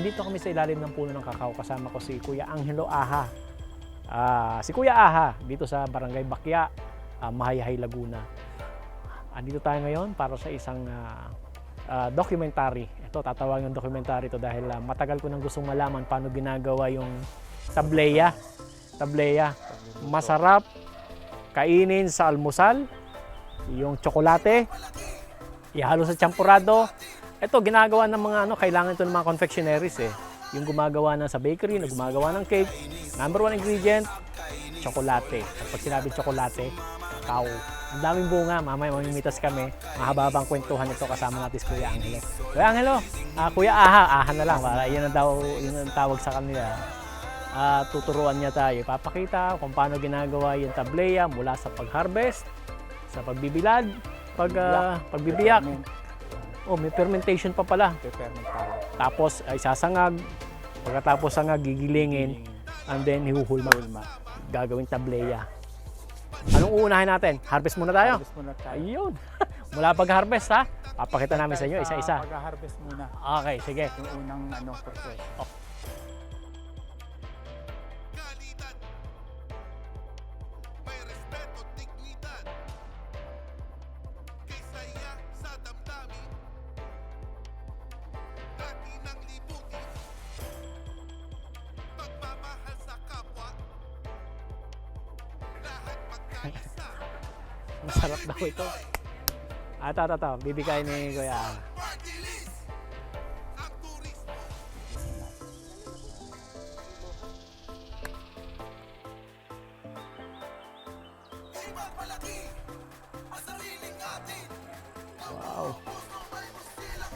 andito kami sa ilalim ng puno ng kakao kasama ko si Kuya Angelo Aha. Ah, si Kuya Aha dito sa Barangay Bakya, ah, Mahayhay, Laguna. Andito tayo ngayon para sa isang ah, ah, documentary. Ito, tatawagin ng documentary ito dahil ah, matagal ko nang gustong malaman paano ginagawa yung tableya. Tableya. Masarap kainin sa almusal, yung tsokolate, ihalo sa champurado. Ito, ginagawa ng mga ano, kailangan ito ng mga confectionaries eh. Yung gumagawa na sa bakery, na gumagawa ng cake. Number one ingredient, tsokolate. At pag sinabi tsokolate, kakao. Ang daming bunga, mamaya mamimitas kami. Mahababang kwentuhan ito kasama natin si Kuya Angelo. Kuya Angelo, ah, Kuya Aha, Aha na lang. Para yun ang, daw, yun ang tawag sa kanila. Ah, tuturuan niya tayo. Papakita kung paano ginagawa yung tableya mula sa pag-harvest, sa pagbibilad, pag, ah, pagbibiyak. Oh, may fermentation pa pala. Tapos ay sasangag. Pagkatapos sangag, gigilingin. And then hihuhulma. Ulma. Gagawing tableya. Anong uunahin natin? Harvest muna tayo? Harvest muna tayo. Ayun. Mula pag-harvest ha. Papakita namin sa inyo isa-isa. Pag-harvest muna. Okay, sige. Yung unang ano, process. may ito, ito, ito. Bibigay ni Kuya. Wow.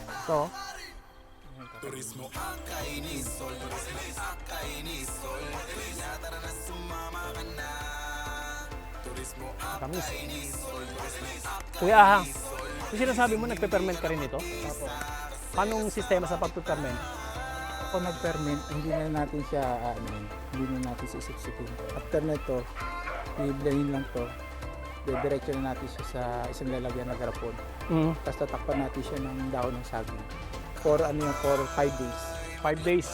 Ito. Turismo ang kainisol Turismo ang kainisol tara na sumama ka na Turismo ang kainisol Turismo ang Kuya Aha, yung sinasabi mo, nagpe-ferment ka rin ito? Opo. Paano ang sistema sa pagpe-ferment? Ako nag-ferment, hindi na natin siya, ano, hindi na natin sisipsipin. After nito, i-blend lang to. Didiretso na natin siya sa isang lalagyan na garapon. Mm. Tapos tatakpan natin siya ng dahon ng saging. For ano yan, for 5 days. Five days.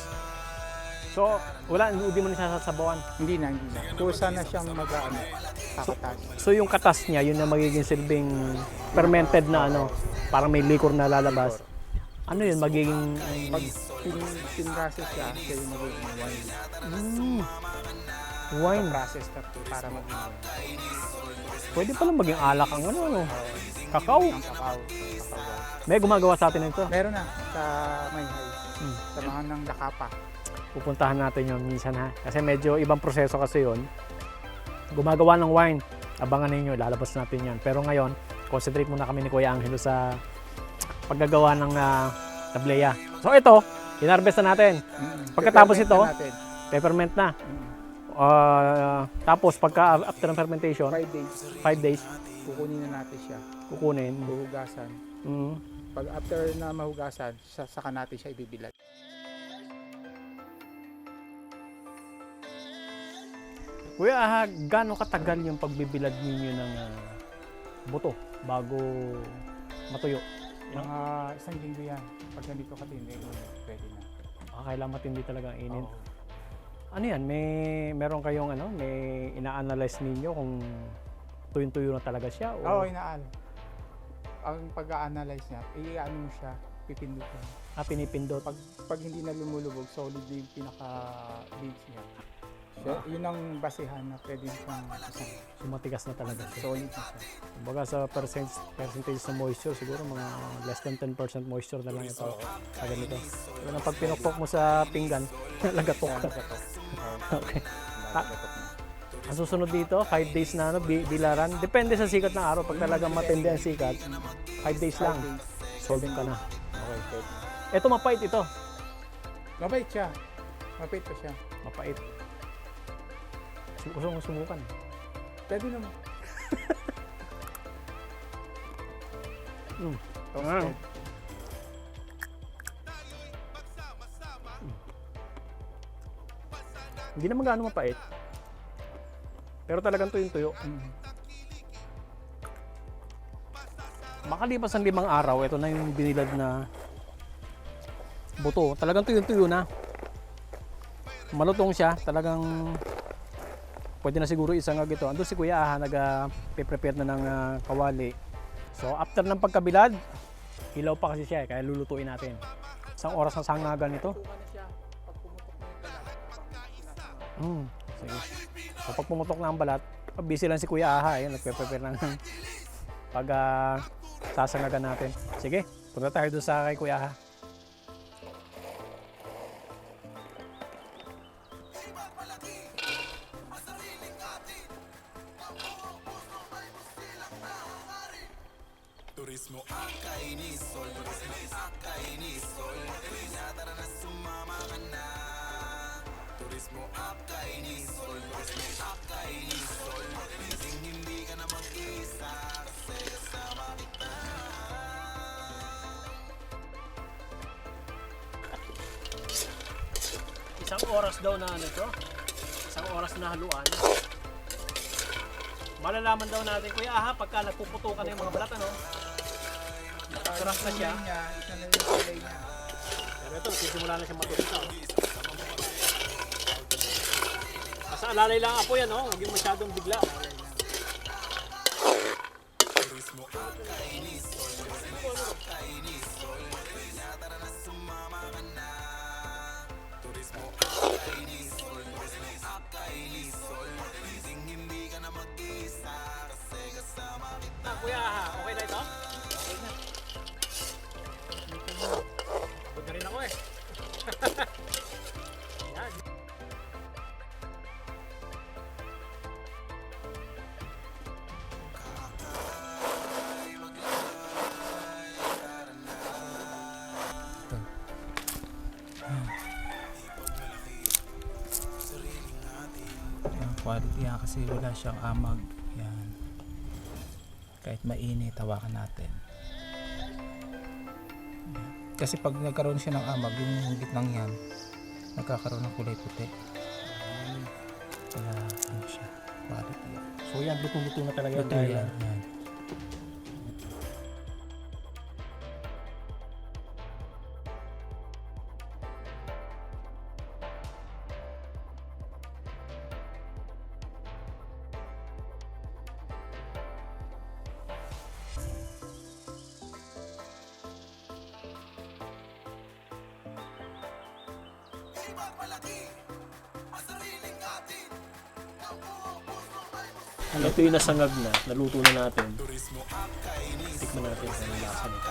So, wala, hindi mo na sasabawan. Hindi na, hindi na. Kusa na siyang mag ano, kakatas. So yung katas niya, yun na magiging silbing fermented na ano, parang may liquor na lalabas. Ano yun, magiging... Pag pinrocess siya, siya yung magiging wine. Mm, wine. Process na para maging wine. Pwede palang maging alak ang ano, ano. Kakao. Ang kakao. kakao. May gumagawa sa atin nito. Meron na sa Mayhay. Hmm. Sa mga ng Dakapa. Pupuntahan natin yun minsan ha. Kasi medyo ibang proseso kasi yun. Gumagawa ng wine. Abangan ninyo, lalabas natin yan. Pero ngayon, concentrate muna kami ni Kuya Angelo sa paggagawa ng ah, tableya. So ito, inarvest na natin. Pagkatapos ito. Peppermint na. Ah, tapos pagka after ng fermentation, 5 days, 5 days, kukunin na natin siya. kukunin. Huhugasan. Mm. Pag after na mahugasan, sa saka natin siya ibibilad. Kuya, ah, gaano katagal yung pagbibilad ninyo ng ah, buto bago matuyo? Mga isang linggo yan. Pag ganito katindi, pwede na. Ah, kailangan matindi talaga ang init. Oo. Ano yan? May meron kayong ano, may ina-analyze ninyo kung tuyong-tuyo na talaga siya Oo, o inaan. Ang pag-a-analyze niya, i-ano mo siya, pipindutin. ah, pinipindot? Pag, pag hindi na lumulubog, solid yung pinaka-leaves niya. Siya, yun ang basehan na pwede siyang isang Sumatigas na talaga siya. solid na siya. Kumbaga sa percent, percentage sa moisture, siguro mga less than 10% moisture na lang ito sa ganito. Pero na pag pinukpok mo sa pinggan, lagatok ka. Okay. Na. Ang susunod dito, 5 days na ano, bi- bilaran. Depende sa sikat ng araw. Pag talagang matindi ang sikat, 5 days lang. Solve ka na. Okay. Ito mapait ito. Mabait siya. Mabait pa siya. Mapait. Gusto kong subukan. Pwede naman. Mm. Toasted. Ah. Hindi naman gaano mapait. Pero talagang tuyong-tuyo. Mm. Makalipas ang limang araw, ito na yung binilad na buto. Talagang tuyo-tuyo na. Malutong siya. Talagang pwede na siguro isang agad ito. Andun si Kuya Aha, nag-prepare na ng ah, kawali. So after ng pagkabilad, hilaw pa kasi siya eh, kaya lulutuin natin. Isang oras na sangagan ito. Tukan na siya. Pag pumutok na yung balat, Hmm, sige. So pag pumutok na ang balat, busy lang si Kuya Aha eh, nagpe-prepare ng pag ah, sasangagan natin. Sige, punta tayo doon sa kay Kuya Aha. Turismo Akainisol Turismo Akainisol Kaya tara na sumama ka na Turismo Akainisol Turismo Akainisol Hindi ka na mag-isa Kasi kasama kita Isang oras daw na ano ito? Isang oras na haluan. Malalaman daw natin, Kuya Aha, pagka nagpuputukan na yung mga balat, ano? Sarap na siya. Isa na yung kulay niya. Pero ito, nagsisimula na siya matutuka. Oh. Basta alalay lang ako yan, oh. Huwag yung masyadong bigla. Turismo Akainisol Turismo Akainisol Kaya quality yan kasi wala siyang amag. Yan. Kahit mainit, hawakan natin. Yan. Kasi pag nagkaroon siya ng amag, yung gitnang yan, nagkakaroon ng kulay puti. Kaya ano siya, quality yan. So yan, lutong-luto na talaga dahil, yan, yan. Ito yung nasangag na, naluto na natin. Tikman natin anong lasa nito.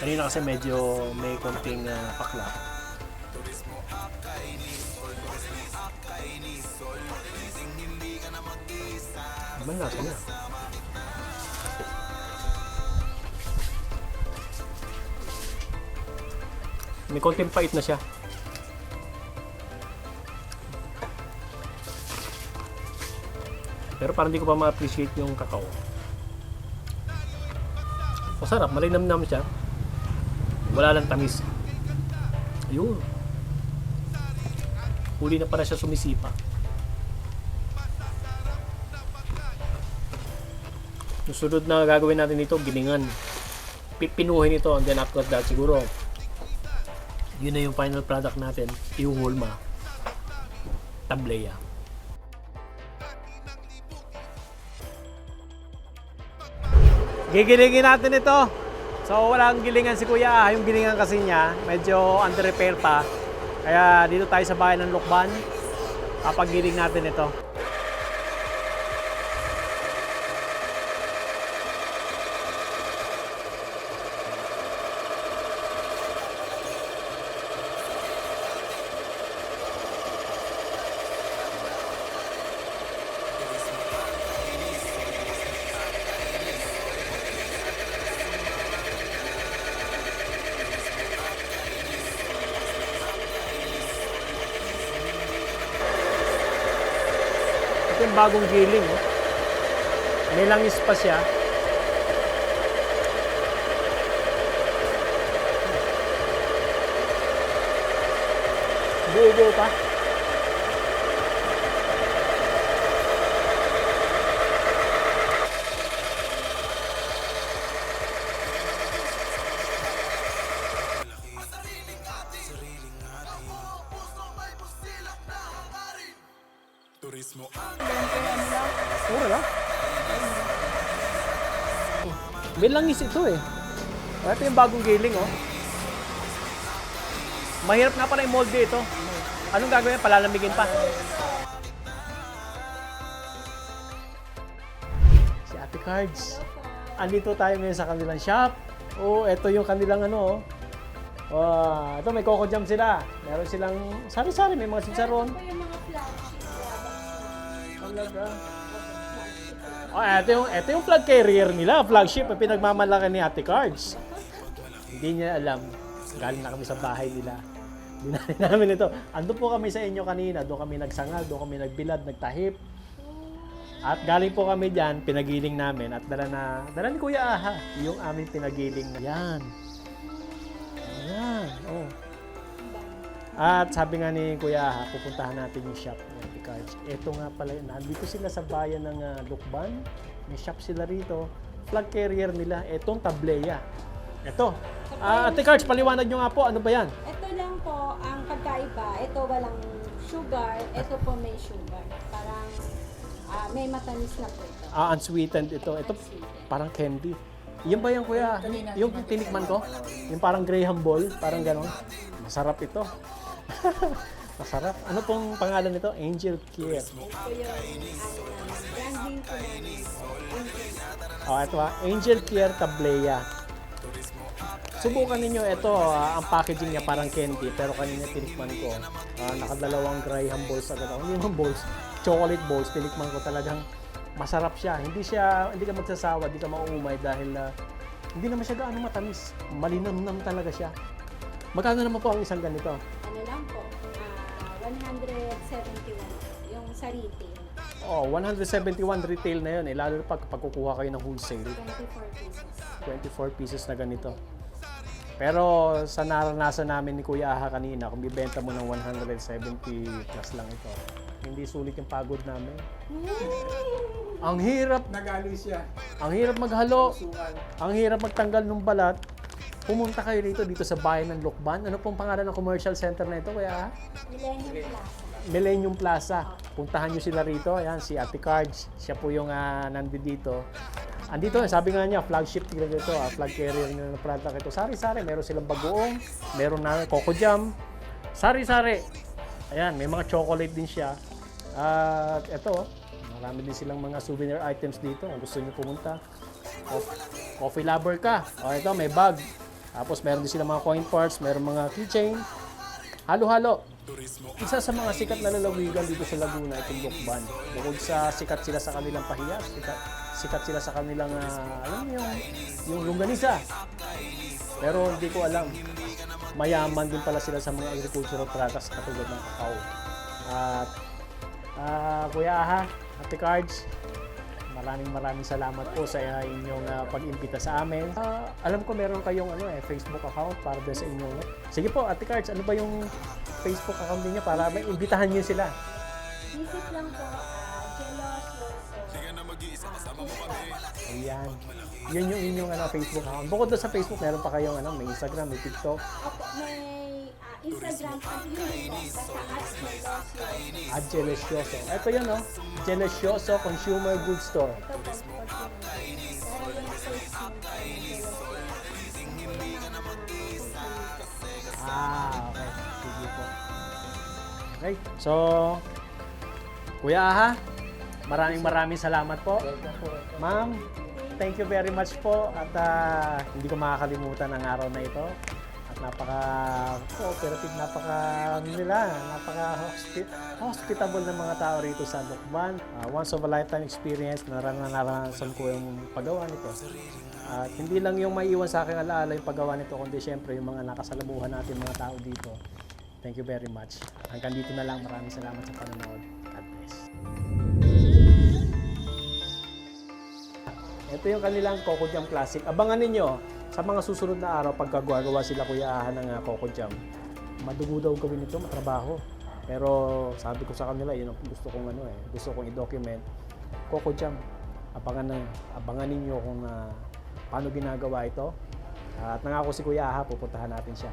Kanina kasi medyo may konting uh, pakla. Naman lasa niya. May konting pait na siya. Pero parang hindi ko pa ma-appreciate yung kakao. Masarap, malinamnam siya. Wala lang tamis. Ayun. Huli na pala siya sumisipa. Yung sunod na gagawin natin dito, giningan. Pipinuhin ito and then after that siguro yun na yung final product natin, yung hulma. Tableya. Gigilingin natin ito. So walang gilingan si Kuya, yung gilingan kasi niya medyo under repair pa. Kaya dito tayo sa bahay ng Lukban. Kapag-giling natin ito. Bagong giling. Oh. May langis pa siya. Buo-buo pa. Langis ito eh. Ito yung bagong giling oh. Mahirap nga pala yung molde ito. Anong gagawin? Palalamigin pa. Si Ate Cards. Andito tayo ngayon sa kanilang shop. Oh, ito yung kanilang ano oh. Wow, ito may coco jam sila. Meron silang sari-sari, may mga chicharon. Ito yung mga flagship. Talaga. Oh, ito yung, ito yung flag carrier nila, flagship, ang pinagmamalaki ni Ate Cards. Hindi niya alam. Galing na kami sa bahay nila. Dinali namin ito. Ando po kami sa inyo kanina. Doon kami nagsangal, doon kami nagbilad, nagtahip. At galing po kami dyan, pinagiling namin. At dala na, dala ni Kuya Aha, yung aming pinagiling na yan. Ayan, oh. At sabi nga ni Kuya Aha, pupuntahan natin yung shop Cards. Ito nga pala, nandito sila sa bayan ng ah, Lukban. May shop sila rito. Flag carrier nila, etong tableya. Ito. Ah, Ate Cards, paliwanag nyo nga po, ano ba yan? Ito lang po ang pagkaiba. Ito walang sugar. Ito po may sugar. Parang ah, may matamis na po ito. Ah, unsweetened ito. Ito parang candy. Yan ba yan kuya? Yung tinikman ko? Yung parang Graham Ball? Parang ganon? Masarap ito. Masarap. Ano pong pangalan nito? Angel Care. Ito yung branding po namin. Oh, ito ha. Angel Care Tableya. Subukan ninyo ito, ah, ang packaging niya parang candy, pero kanina tinikman ko. ah, nakadalawang Graham balls agad ako. Hindi naman balls, chocolate balls, tinikman ko talagang masarap siya. Hindi siya, hindi ka magsasawa, hindi ka mauumay dahil ah, hindi naman siya gaano matamis. Malinamnam talaga siya. Magkano naman po ang isang ganito? Ano lang po, 171 yung sa retail. Oh, 171 retail na yun eh, lalo na pag pagkukuha kayo ng wholesale. 24 pieces. 24 pieces na ganito. Pero sa naranasan namin ni Kuya Aha kanina, kung bibenta mo ng 170 plus lang ito, hindi sulit yung pagod namin. Ang hirap, Nagali siya. ang hirap maghalo, Sukan. ang hirap magtanggal ng balat. Pumunta kayo dito, dito sa bayan ng Lokban. Ano pong pangalan ng commercial center na ito, Kuya Aha? Millennium Plaza. Millennium Plaza. Puntahan nyo sila rito. Ayan, si Ate Cards. Siya po yung uh, nandito. Andito, sabi nga niya, flagship nila dito, ah, flag carrier nila ng product ito. Sari-sari, meron silang bagoong, meron na coco jam. Sari-sari. Ayan, may mga chocolate din siya. At ito, marami din silang mga souvenir items dito. Kung gusto niyo pumunta. Cof- Coffee lover ka. O ito, may bag. Tapos meron din silang mga coin parts, meron mga keychain. Halo-halo. Isa sa mga sikat na lalawigan dito sa Laguna, itong Lukban. Bukod sa sikat sila sa kanilang pahiyas, sikat, sikat sila sa kanilang, ah, alam niyo, yung, yung longganisa. Pero hindi ko alam, mayaman din pala sila sa mga agricultural products katulad ng kakao. At ah, Kuya Aha, Ate Cards, maraming maraming salamat po sa inyong ah, pag-imbita sa amin. Ah, alam ko meron kayong ano eh, Facebook account para sa inyong... Sige po, Ate Cards, ano ba yung Facebook account niyo para may imbitahan niyo sila? Visit lang po, Jelos Loso. Ayan. Yun yung inyong ano, Facebook account. Bukod doon sa Facebook, meron pa kayong ano, may Instagram, may TikTok. Opo, may ah, Instagram at. Basta at Jelos Loso. At Gelecioso. Ito yun, no? Gelecioso Consumer Goods Store. Ito po, Ah. Okay. So, Kuya Aha, maraming maraming salamat po. Ma'am, thank you very much po at ah, hindi ko makakalimutan ang araw na ito. At napaka cooperative, napaka ano nila, napaka hospi- hospitable ng mga tao rito sa Lukban. Ah, once of a lifetime experience, naran- naranasan ko yung paggawa nito. At hindi lang yung maiiwan sa akin alaala yung paggawa nito, kundi syempre yung mga nakasalamuhan natin mga tao dito. Thank you very much. Hanggang dito na lang. Maraming salamat sa panonood. God bless. Ito yung kanilang Coco Jam Classic. Abangan ninyo sa mga susunod na araw pag gagawa sila Kuya Aha ng uh, Coco Jam. Madugo daw gawin ito, matrabaho. Pero sabi ko sa kanila, yun ang gusto kong ano eh, gusto kong i-document. Coco Jam. Abangan na, abangan ninyo kung ah, paano ginagawa ito. At nangako si Kuya Aha, pupuntahan natin siya.